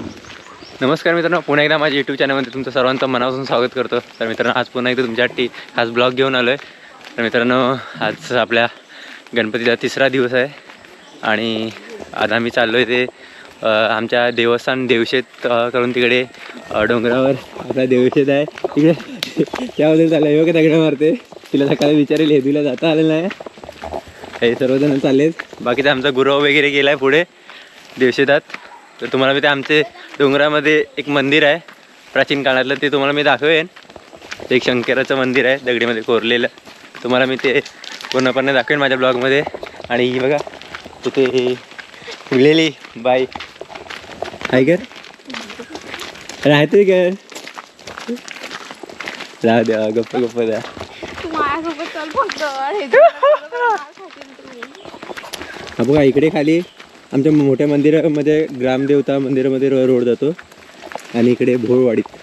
नमस्कार मित्रांनो पुन्हा एकदा माझ्या यूट्यूब चॅनलमध्ये तुमचं सर्वांचं मनापासून स्वागत करतो. तर मित्रांनो आज पुन्हा एकदा तुमच्यासाठी खास ब्लॉग घेऊन आलो आहे तर मित्रांनो आज आपल्या गणपतीचा तिसरा दिवस आहे आणि आज आम्ही चाललो आहे ते आमच्या देवस्थान देवशेत करून तिकडे डोंगरावर. आपला देवशेत आहे. तिकडे त्याबद्दल चाललं आहे योग्य दगडं मारते. तिला सकाळी विचारेल हे तुला जाता आलेलं नाही. हे सर्वजण चाललेत. बाकीचा आमचा गुरव वगैरे गेला आहे पुढे देवशेतात. तर तुम्हाला मी ते आमचे डोंगरामध्ये एक मंदिर आहे. प्राचीन काळातलं ते तुम्हाला मी दाखवेन. ते एक शंकराचं मंदिर आहे दगडीमध्ये कोरलेलं. तुम्हाला मी ते पूर्णपणे दाखवेन माझ्या ब्लॉगमध्ये. आणि ही बघा तिथे फुगलेली बाई. हाय कर. राहते कर. राहू द्या गप्प गप्प द्या. बघा इकडे खाली आमच्या मोठ्या मंदिरामध्ये ग्रामदेवता मंदिरामध्ये रो- रोड जातो. आणि इकडे भोरवाडीत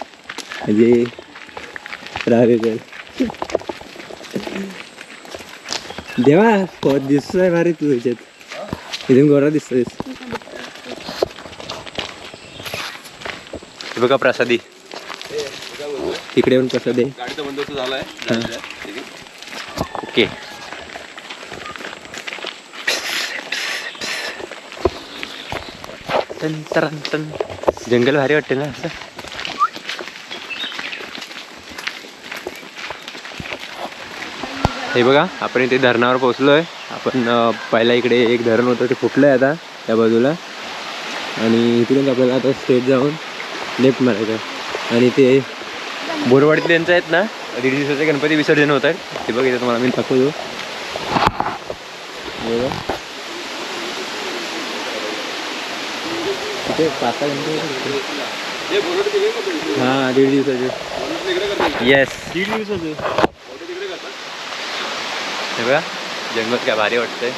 म्हणजे तर देवा हो दिसतोय भारी तू ह्याच्यात इथून गोरा दिसतोयस. हे बघा प्रसादी. तिकडे पण प्रसाद आहे हा. ओके. टन टन टन जंगल भारी वाटते ना असं हे बघा आपण इथे धरणावर पोहोचलो आहे आपण पहिला इकडे एक धरण होतं ते फुटलं आहे आता त्या बाजूला आणि इकडून आपल्याला आता स्टेट जाऊन लेफ्ट मारायचं आहे. आणि ते बोरवाडी त्यांचं आहेत ना दीड दिवसाचे गणपती विसर्जन होत आहेत ते बघ इथे तुम्हाला मी दाखवतो हे बघा. ते पाच सहा हा दीड दिवसाचे. येस दीड दिवसाचे. हे बघा जंगल काय भारी वाटतंय.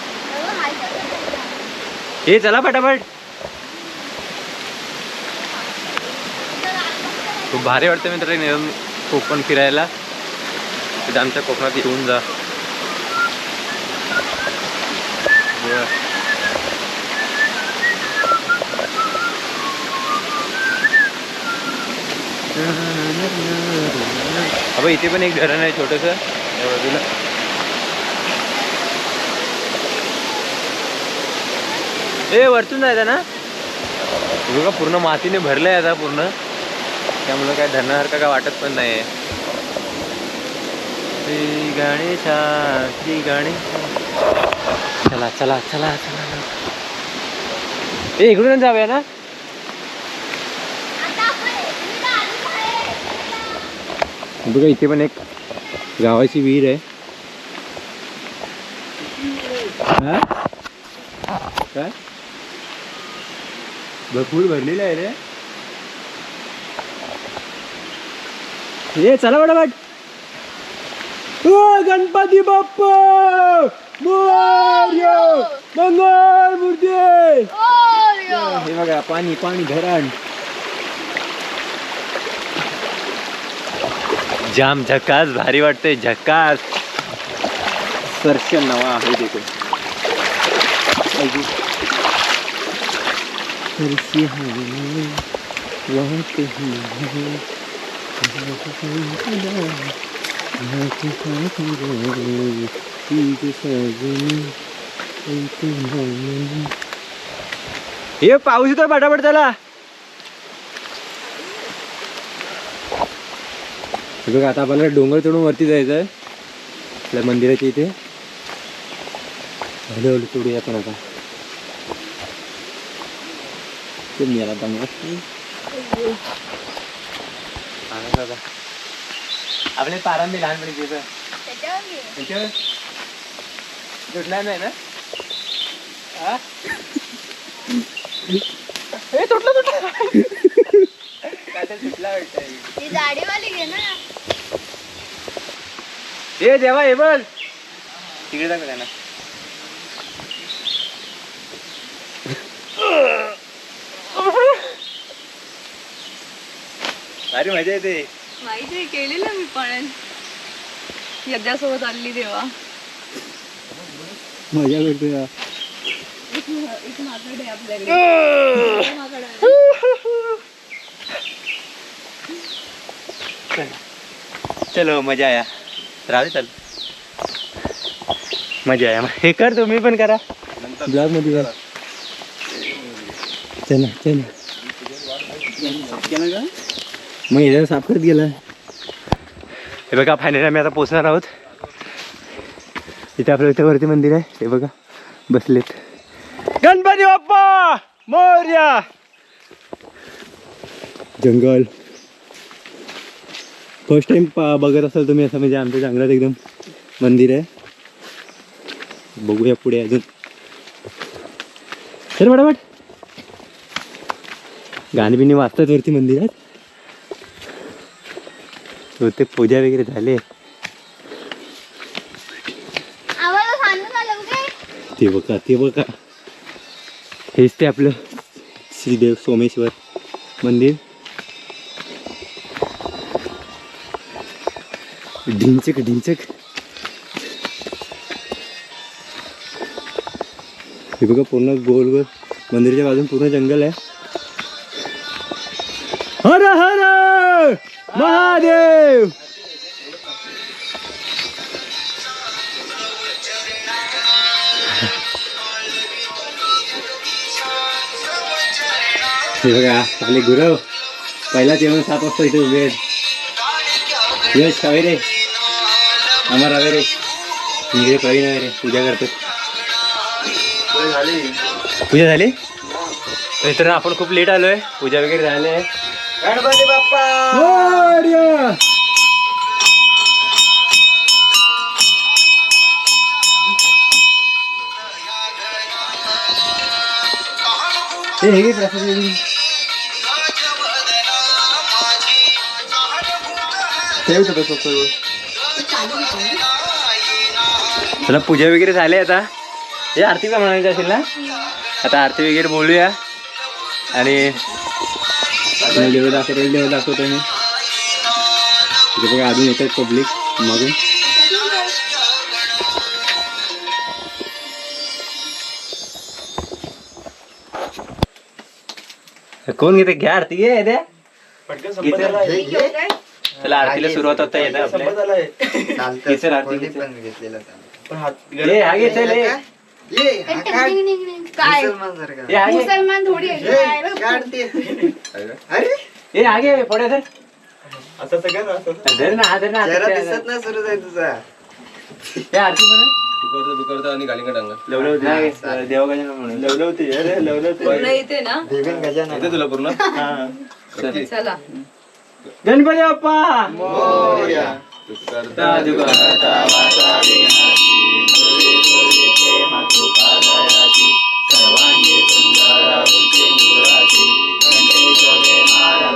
हे चला फटाफट. खूप भारी वाटतं मित्र येऊन कोकण फिरायला. तिथं आमच्या कोकणात येऊन जा. अबे इथे पण एक धरण आहे छोटस. या बाजूला. ए वरतून जायचं ना? हे बघा पूर्ण मातीने भरलं आहे आता पूर्ण. त्यामुळं काय धरणासारखं काय वाटत पण नाही श्री गणेशा श्री गणेशा. चला चला चला चला. ए इकडूनच जाऊया ना आता आपण एकटीला आली बाहेर. बघा इथे पण एक गावाची विहीर आहे. हा? काय? भरपूर भरलेलं आहे रे. हे चला ओ गणपती बाप्पा! मोरया! मंगल मूर्ती. हे बघा पाणी पाणी धरण. जाम झकास भारी वाटतंय झकास दर्शन नवा आहे देखो. हे पाऊस येतो पटापट चला बघा आता आपल्याला डोंगर चढून वरती जायचं आहे आपल्या मंदिराच्या इथे. हळूहळू चढूया आपण आता. तुम्ही दादा दमला आपले पारंबी लहानपणी तिथं तुटला नाही ना? हा? ए, तुटला तुटला. काय तर तुटला वाटतंय ती जाडीवाली घे ना. ए देवा हे बोल तिकडे दाखव ना भारी मजा येते. माहिती आहे केलेलं मी पण. यज्ञासोबत आणली देवा. मजा करतो चलो मजा आया. राहू दे चल. मजा आया हे कर तुम्ही पण करा. ब्लॉगमध्ये कर चला चला मग इथं साफ करत गेला. हे बघा फायनली आम्ही आता पोचणार आहोत. इथे आपलं इथे वरती मंदिर आहे. हे बघा बसलेत. गणपती बाप्पा! मोर्या! जंगल. फर्स्ट टाइम बघत असाल तुम्ही असं म्हणजे आमच्या जंगलात एकदम मंदिर आहे. बघूया पुढे अजून. चल फटाफट गाणी बिणी वाजतात वरती मंदिरात. ते पूजा वगैरे झाले. ते बघा ते बघा. हेच ते आपलं श्रीदेव सोमेश्वर मंदिर. ढिंचक ढिंचक. हे बघा पूर्ण गोल गोल. मंदिराच्या बाजून पूर्ण जंगल आहे. हर हर! महादेव! हे बघा आपले गुरव. पहिलाच येऊन सात वाजता इथे उभे आहेत. यश कावेरे अमर अवेरे इकडे प्रवीण अवेरे पूजा करतात पूजा झाली मित्रांनो आपण खूप लेट आलोय पूजा वगैरे झाली आहे गणपती बाप्पा मोरया! ए, हे घे प्रसाद चला पूजा वगैरे झाली आता. हे आरती का म्हणायची असेल ना? आता आरती वगैरे बोलूया. आणि देव दाखवतो देव दाखवतो मी इथे बघा अजून येतात पब्लिक मागून. कोण घेते? घ्या आरती घे द्या चला आरतीला सुरुवात होता येते आपल्या. आरती. पण घेतलेला ए, चल. काय. मुसलमान थोडी. अरे? आगे धर. असं सगळं असं धर ना हा धर ना चेहरा हातात दिसत नाही सुरू आहे तुझा. ए, आरती म्हणा लवलवते. हा म्हणून. लवलवते अरे लवलवते. पूर्ण येते ना? देवीन गजानन. तुला पूर्ण? हा. चल. चला. गणपती बाप्पा! मोरया. करता जुगारता वाचा विघ्नाची, सर्वांगी सुंदर उच्चे गुराची, कंठे शोभे माळ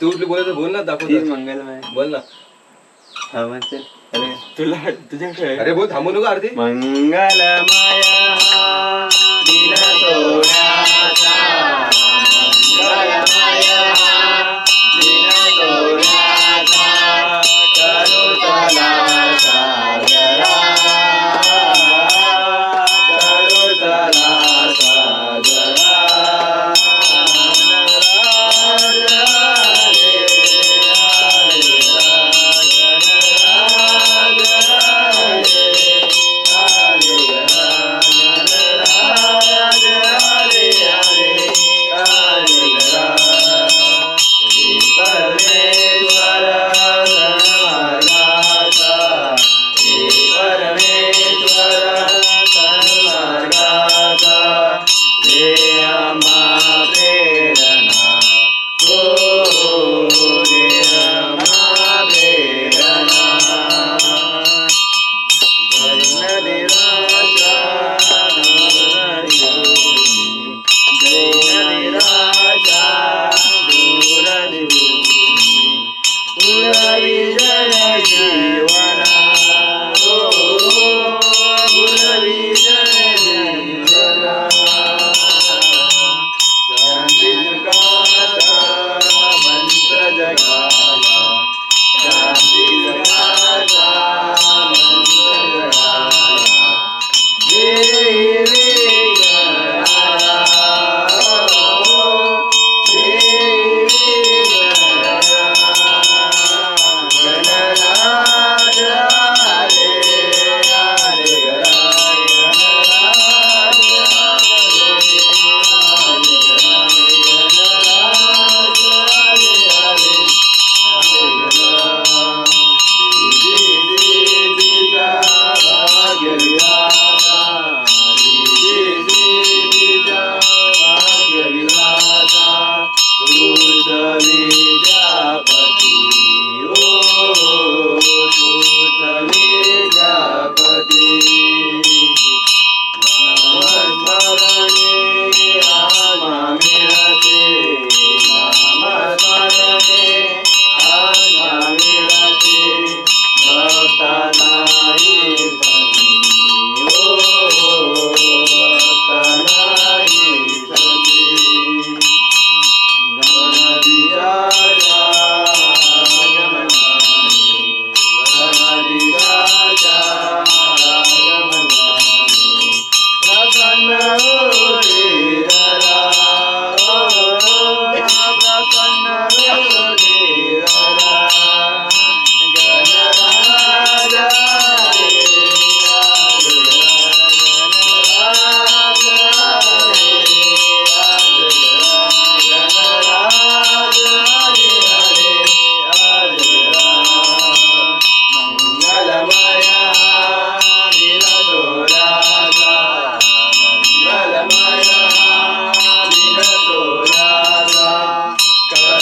तू कुठली बोलायचं बोल ना दाखव मंगलमय. बोल ना. अरे तुला तुझ्याकडे अरे बोल थांबू नको आरती. मंगलमाया दिन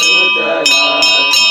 सुतरा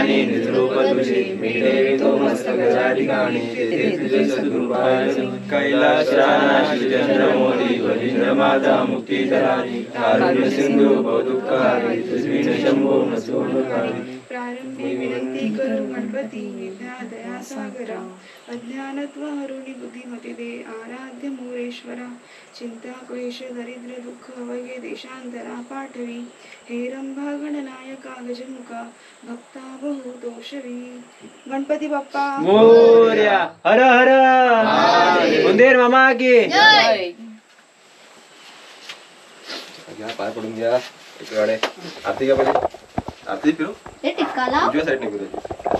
ठिकाणी निजरूप तुझे मी ठेवितो मस्तक ज्या ठिकाणी तेथे तुझे सद्गुरुपाय कैलास रानाश चंद्र माता मुक्ती धरारी सिंधू शंभो प्रारंभी विनंती करू गणपती सागरा अज्ञानत्व हरुणी बुद्धिमती दे आराध्य मोरेश्वरा चिंता क्लेश दरिद्र दुःख वगे देशांतरा पाठवी हे रंभा गणनायका गजमुखा भक्ता बहु दोषवी गणपती बाप्पा! मोर्या! हर हर! उंदेर मामा की! जय. घ्या पाय पडून घ्या एक गाडे आरती घ्या पहिले. आरती फिरू? टिक्का लाव उजव्या साईडने फिरू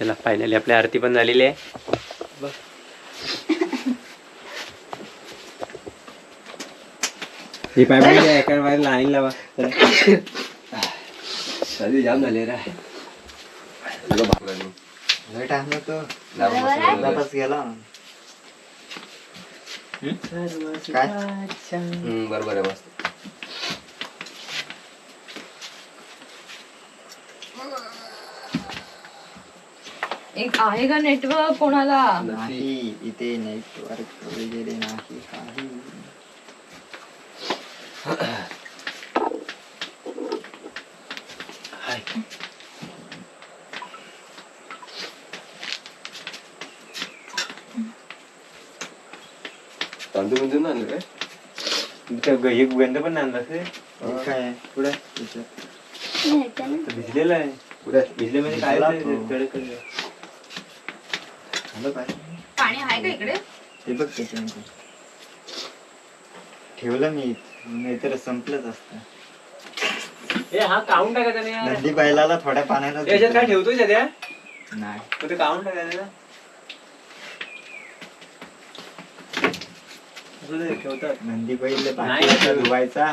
चला फायनली आपली आरती पण झालेली आहे. लाईन लावा. सर्दी जाम झाली रे. तो गेला. काय? बरोबर आहे मस्त. एक आहे का नेटवर्क कोणाला? नाही इथे नेटवर्क वगैरे नाही काही तांदूळ बिंदूळ नाही आणले काय? एक गंध पण आणला हे काय? आहे? पुढे. भिजलेला आहे. कुठे? भिजले म्हणजे काय भिजला ते. झालं काय? पाणी आहे का इकडे? ते बघ त्याच्यामध्ये. ठेवलं मी नाहीतर संपलंच असतं. ए हा टाकायचा नाही यार. नंदी बैलाला थोड्या पाण्यानं ए, याच्यात काय ठेवतोय सध्या? नाही. मग ते टाकायचं असू ठेवतात. नंदी बैल नाही. धुवायचा.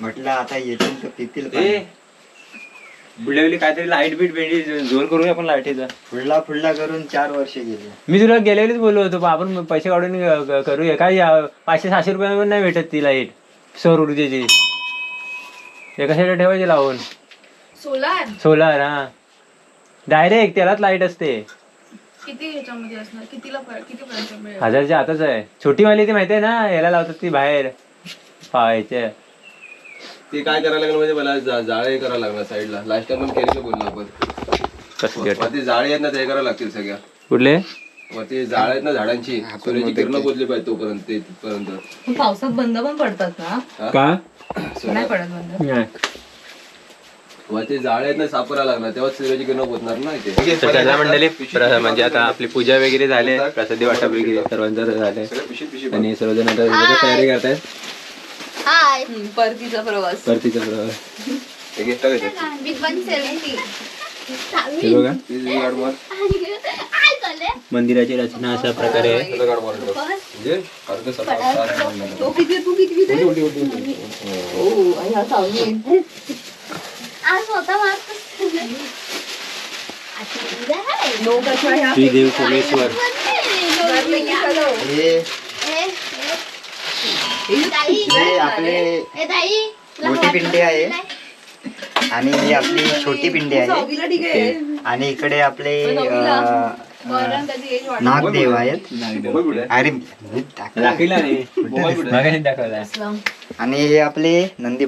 म्हटलं आता येतील तर पितील ए पाणी. वेळी काहीतरी लाइट बीट भेंडी जोर करूया आपण लाईटीचा फुडला फुडला करून चार वर्ष गेली. मी तुला गेल्या वेळीच बोललो होतो आपण पैसे काढून करूया. काय पाचशे सहाशे रुपयावर नाही भेटत ती लाइट सौर ऊर्जेची. एका साईडला ठेवायची लावून? सोलार सोलार हा. डायरेक्ट त्यालाच लाइट असते. किती ह्याच्यामध्ये असणार? कितीला प- किती पर्यंत मिळेल? हजारच्या आताच आहे. छोटी वाली ती माहितीये ना? याला लावतात ती बाहेर. पाहायचे. ते काय करायला लागलं म्हणजे मला जा- जाळे करायला लागणार साईडला. लास्ट टाइम पण केलं बोललो आपण. कसली? वरती जाळे आहेत ना ते करायला लागतील सगळ्या. कुठले? वरती जाळे आहेत ना झाडांची सूर्याची किरण पोचली पाहिजे तोपर्यंत ते तिथपर्यंत. पण पावसात बंद पण पडतात ना? का? नाही पडत बंद. नाही. जाळे आहेत ना तेव्हा सूर्याची किरण पोचणार ना इथे. तर त्याला मंडळी प्र- म्हणजे आता आपली पूजा वगैरे झाले प्रसादी वाटप वगैरे सर्वांचं पिशवी आणि सर्वजण आता त्याची तयारी करतायत. हाय. हम्म, परतीचा प्रवास. परतीचा प्रवास. एक एक टाकायचं बिग वन सेव्हन्टी हे बघा. ती गाड मार काय चाललंय मंदिराची रचना अशा प्रकारे. आहे त्याचा. म्हणजे अर्ध सकाळ सात. तो किती तू किती किती? उलटी, उलटी, आणि हा सावली. आहे. आज मारतो लोक अशा ह्या श्री देव सोमेश्वर. हे. हे आपले मोठी पिंडी आहे. आणि ही आपली छोटी पिंडी आहे. आणि इकडे आपले वाढली. नागदेव आहेत? अरे. आणि हे आपले नंदी.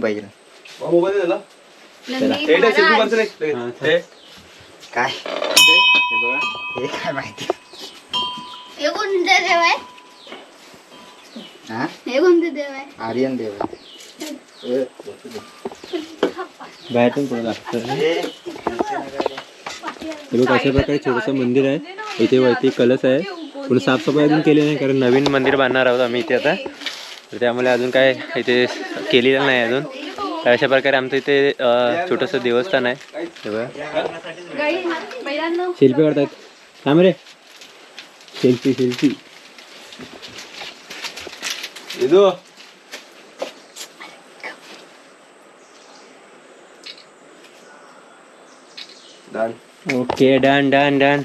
हा, ते. काय? हे हे काय माहिती? हे हा हे कोणते देव आहे आर्यन देव आहे. हे हे बघ अशा प्रकारे छोटस मंदिर आहे इथे वरती कलश आहे पण साफसफाई अजून केली नाही कारण नवीन मंदिर बांधणार आहोत आम्ही इथे आता तर त्यामुळे अजून काय इथे केलेलं नाही अजून तर अशा प्रकारे आमचं इथे छोटंसं देवस्थान आहे हे बघा शिल्पी करतायत थांब रे selfie selfie done okay done done done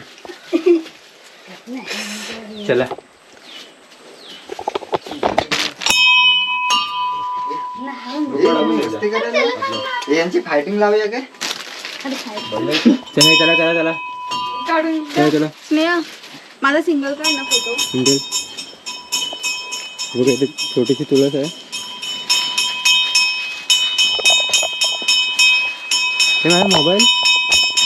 चला यांची फायटिंग लावूया काय चला चला चला चला चला चला स्नेहा माझा सिंगल काढ ना फोटो सिंगल बघा इथे छोटीशी तुळस आहे. हे माझा मोबाईल?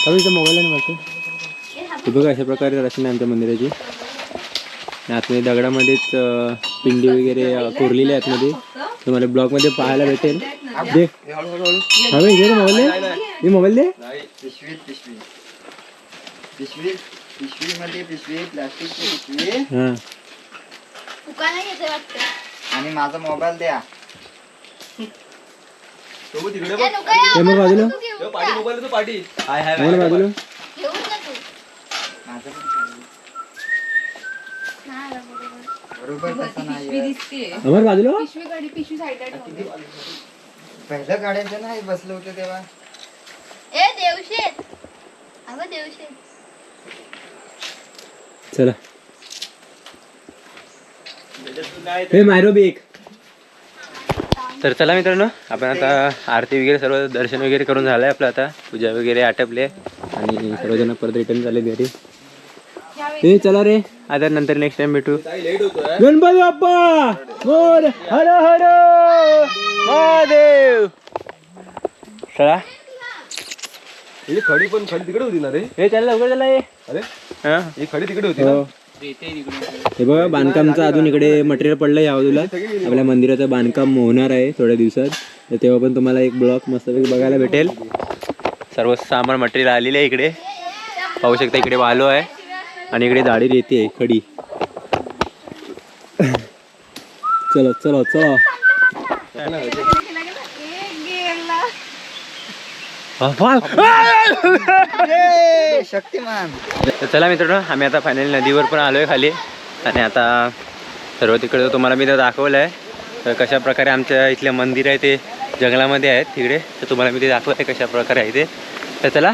कमी इथं मोबाईल आहे ना माझं बघा अशा प्रकारे रचना आहे आमच्या मंदिराची. आणि आतमध्ये दगडामध्येच पिंडी वगैरे कोरलेली आहे आतमध्ये तुम्हाला ब्लॉगमध्ये पाहायला भेटेल. दे. हा रे मोबाईल दे. मी मोबाईल दे. पिशवी पिशवी. पिशवी मध्ये पिशवी प्लास्टिकची पिशवी. दुकान येते वाटतं. आणि माझा मोबाईल द्या. तो तिकडे ए, बघ. नको या, मग बाजूला? तू घेऊन तो पाठी मोबाईल तो पाठी. हाय हाय मोबाईल बाजूला? घेऊन जा तू. माझं पण चालू. नाही आला बरोबर. बरोबर तसं नाही दिसते अमर बाजूला? पिशवी काढी पिशवी साईडला पहिलं काढायचं नाही बसलो होतो तेव्हा. ए देवशेत. अगं देवशेत. चला. हे मायरो तर चला मित्रांनो आपण आता आरती वगैरे सर्व दर्शन वगैरे करून झालंय आपलं आता. पूजा वगैरे आटपले आणि सर्वजण परत रिटर्न झाले घरी. हे चला रे. आता नंतर नेक्स्ट टाइम भेटू. गणपती बाप्पा! मोर हर हर. महादेव. चला. ही खडी पण खडी तिकडे होती ना रे? हे चला लवकर चला हे अरे? हा. ही खडी तिकडे होती ना? हे बघा बांधकामचं अजून इकडे मटेरियल पडलं या बाजूला. आपल्या मंदिराचं बांधकाम होणार आहे थोड्या दिवसात. तर तेव्हा पण तुम्हाला एक ब्लॉक मस्तपैकी बघायला भेटेल. सर्व सामान मटेरियल आलेलं आहे इकडे. पाहू शकता इकडे वालो आहे. आणि इकडे दाढी येते खडी. चलो चलो चलो. शक्तिमान. तर चला मित्रांनो आम्ही आता फायनली नदीवर पण आलो आहे खाली. आणि आता सर्व तिकडं तुम्हाला मी ते दाखवलं आहे तर कशा प्रकारे आमच्या इथले मंदिर आहे ते जंगलामध्ये आहेत तिकडे. तर तुम्हाला मी ते दाखवलं आहे कशा प्रकारे आहे ते. तर चला.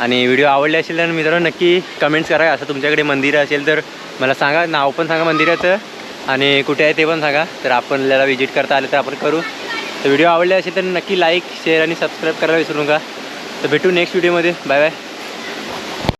आणि व्हिडिओ आवडले असेल तर मित्रांनो नक्की कमेंट्स करा. असं तुमच्याकडे मंदिर असेल तर मला सांगा. नाव पण सांगा मंदिराचं. आणि कुठे आहे ते पण सांगा. तर आपल्याला व्हिजिट करता आलं तर आपण करू. तर व्हिडिओ आवडले असेल तर नक्की लाईक शेअर आणि सबस्क्राईब करायला विसरू नका. तर भेटू नेक्स्ट व्हिडिओमध्ये बाय बाय